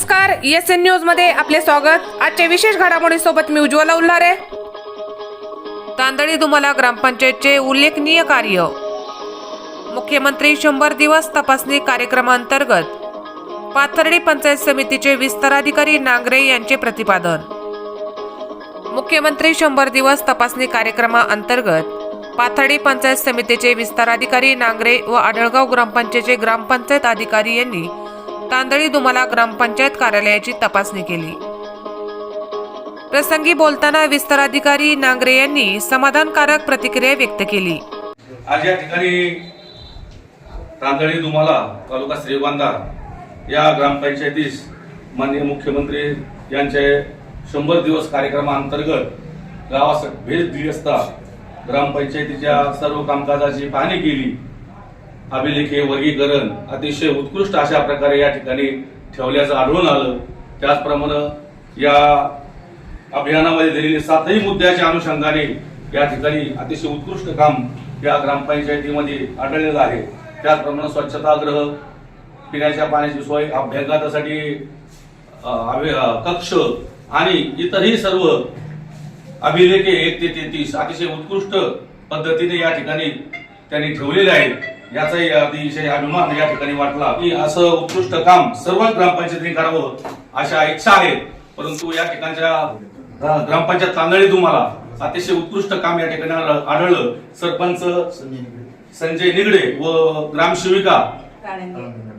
नमस्कार S N न्यूजमध्ये आपले स्वागत. आजच्या विशेष घडामोडी सोबत मी उज्ज्वला उल्हारे. तांदळी दुमाला ग्रामपंचायतचे उल्लेखनीय कार्य. मुख्यमंत्री शंभर दिवस तपासणी कार्यक्रमांतर्गत पाथर्डी पंचायत समितीचे विस्ताराधिकारी नांगरे यांचे प्रतिपादन. मुख्यमंत्री शंभर दिवस तपासणी कार्यक्रमाअंतर्गत पाथर्डी पंचायत समितीचे विस्ताराधिकारी नांगरे व आढळगाव ग्रामपंचायतचे ग्रामपंचायत अधिकारी यांनी तांदळी दुमाला ग्रामपंचायत कार्यालयाची तपासणी केली. प्रसंगी बोलताना विस्ताराधिकारी नांगरे यांनी समाधानकारक प्रतिक्रिया व्यक्त केली. आज या ठिकाणी तांदळी दुमाला तालुका श्रीगोंदा या ग्रामपंचायतीस माननीय मुख्यमंत्री यांचे शंभर दिवस कार्यक्रमाअंतर्गत गावास भेट दिली असता ग्रामपंचायतीच्या सर्व कामकाजाची पाहणी केली. अभिलेखे वर्गीकरण अतिशय उत्कृष्ट अशा प्रकारे या ठिकाणी ठेवल्याचं आढळून आलं. त्याचप्रमाणे या अभियानामध्ये दिलेले सातही मुद्द्याच्या अनुषंगाने या ठिकाणी अतिशय उत्कृष्ट काम या ग्रामपंचायतीमध्ये आढळलेलं आहे. त्याचप्रमाणे स्वच्छतागृह पिण्याच्या पाण्याची सोय अभ्यंगासाठी कक्ष आणि इतरही सर्व अभिलेखे एक ते तेहतीस अतिशय उत्कृष्ट पद्धतीने या ठिकाणी त्यांनी ठेवलेले आहेत. याचाही अतिशय अभिमान या ठिकाणी वाटला की असं उत्कृष्ट काम सर्व ग्रामपंचायतीने करावं अशा इच्छा आहे. परंतु या ठिकाणच्या ग्रामपंचायत तांदळी तुम्हाला अतिशय उत्कृष्ट काम या ठिकाणी आढळलं. सरपंच संजय निगडे व ग्रामसेविका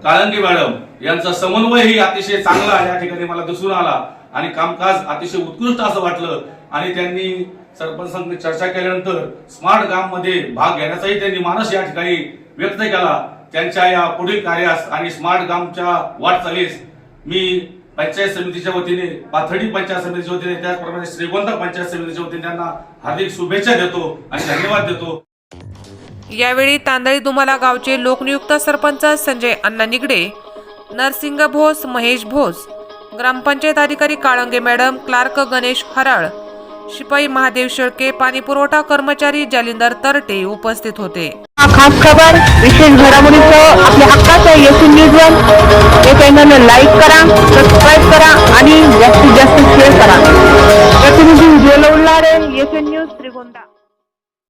काळंगे मॅडम यांचा समन्वयही अतिशय चांगला या ठिकाणी मला दिसून आला आणि कामकाज अतिशय उत्कृष्ट असं वाटलं. आणि त्यांनी सरपंचांनी चर्चा केल्यानंतर स्मार्ट ग्राममध्ये भाग घेण्याचाही त्यांनी मानस या ठिकाणी व्यक्त केला. त्यांच्या या पुढील कार्यास आणि स्मार्ट ग्रामच्या वाटचालीस मी पंचायत समितीच्या वतीने पाथडी पंचायत समितीच्या वतीने त्याचप्रमाणे श्रीगोंद पंचायत समितीच्या वतीने त्यांना हार्दिक शुभेच्छा देतो आणि धन्यवाद देतो. यावेळी तांदळी दुमाला गावचे लोकनियुक्त सरपंच संजय अण्णा निगडे नरसिंग भोस महेश भोस ग्रामपंचायत अधिकारी काळंगे मॅडम क्लार्क गणेश हराळ शिपाई महादेव शेळके पाणीपुरवठा कर्मचारी जालिंदर तरटे उपस्थित होते. खास खबर. विशेष घडामोडीचं आपल्या हक्काचं एसी न्यूजवर हे चॅनलनं लाईक करा सबस्क्राईब करा आणि जास्तीत जास्त शेअर करा. प्रतिनिधी विजय लोणारे एसी न्यूज त्रिगोंदा